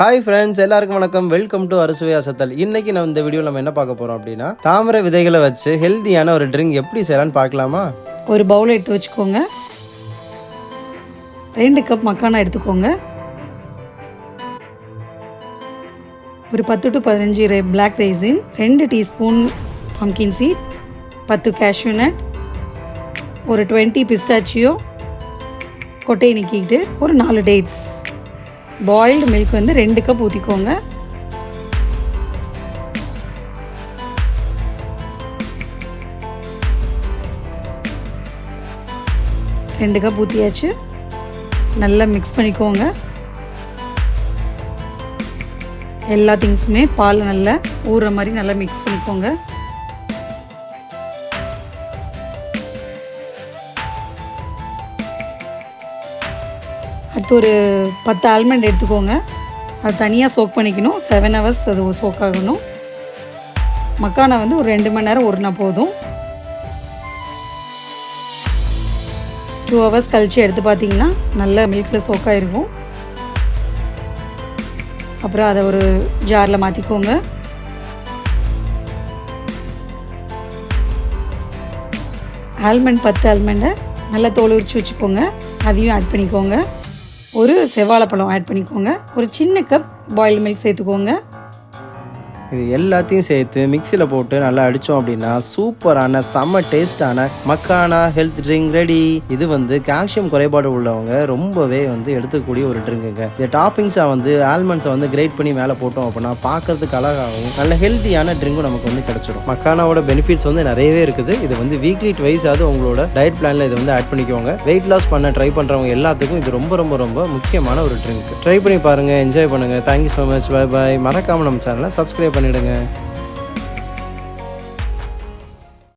Hi friends எல்லாருக்கும் வணக்கம். Welcome to அறுசுவை அசத்தல். இன்னைக்கு நம்ம இந்த வீடியோ நம்ம என்ன பார்க்க போறோம் அப்படின்னா தாமரை விதைகளை வச்சு ஹெல்த்தியான ஒரு ட்ரிங்க் எப்படி செய்யலாம்னு பார்க்கலாமா? ஒரு பவுல் எடுத்து வச்சுக்கோங்க. ரெண்டு கப் மக்கானா எடுத்துக்கோங்க. ஒரு பத்து டு பதினஞ்சு பிளாக் ரைசின் ரெண்டு டீஸ்பூன் பம்கின் சீட் பத்து கேஷ்யூ நட் ஒரு டுவெண்ட்டி பிஸ்டாச்சியோ கொட்டையை நிற்கிட்டு ஒரு நாலு டேட்ஸ் பாயில்டு மில்க் வந்து ரெண்டு கப் ஊற்றிக்கோங்க ரெண்டு கப் ஊற்றியாச்சு நல்லா மிக்ஸ் பண்ணிக்கோங்க. எல்லா திங்ஸுமே பால் நல்லா ஊற மாதிரி நல்லா மிக்ஸ் பண்ணிக்கோங்க. அடுத்து ஒரு பத்து ஆல்மண்ட் எடுத்துக்கோங்க. அது தனியாக சோக் பண்ணிக்கணும். செவன் ஹவர்ஸ் அது சோக் ஆகணும். மக்கானா வந்து ஒரு ரெண்டு மணி நேரம் ஊறினா போதும். டூ ஹவர்ஸ் கழித்து எடுத்து பார்த்தீங்கன்னா நல்ல மில்கில் சோக்காயிருக்கும் அப்புறம் அதை ஒரு ஜாரில் மாற்றிக்கோங்க ஆல்மண்ட் பத்து ஆல்மண்டை நல்லா தோல் உரிச்சு வச்சுக்கோங்க. அதையும் ஆட் பண்ணிக்கோங்க. ஒரு செவ்வாழைப்பழம் ஆட் பண்ணிக்கோங்க. ஒரு சின்ன கப் பாயில் மில்க் சேர்த்துக்கோங்க. இது எல்லாத்தையும் சேர்த்து மிக்சியில் போட்டு நல்லா அடித்தோம் அப்படின்னா சூப்பரான செம்ம டேஸ்டான மக்கானா ஹெல்த் ட்ரிங்க் ரெடி இது வந்து கால்சியம் குறைபாடு உள்ளவங்க ரொம்பவே வந்து எடுத்துக்கூடிய ஒரு ட்ரிங்குங்க இந்த டாப்பிங்ஸை வந்து ஆல்மண்ட்ஸை வந்து கிரேட் பண்ணி மேலே போட்டோம் அப்படின்னா பார்க்கறதுக்கு அழகாகவும் நல்ல ஹெல்த்தியான ட்ரிங்கும் நமக்கு வந்து கிடைச்சிடும். மக்கானாவோட பெனிஃபிட்ஸ் வந்து நிறையவே இருக்குது. இது வந்து வீக்லி ட்வைஸ் ஆகுது உங்களோட டயட் பிளானில் இது வந்து ஆட் பண்ணிக்கோங்க. வெயிட் லாஸ் பண்ண ட்ரை பண்ணுறவங்க எல்லாத்துக்கும் இது ரொம்ப ரொம்ப ரொம்ப முக்கியமான ஒரு ட்ரிங்க் ட்ரை பண்ணி பாருங்கள் என்ஜாய் பண்ணுங்கள் thank you so much bye bye மறக்காமல் நம்ம சேனலை சப்ஸ்கிரைப் பண்ணிவிடுங்க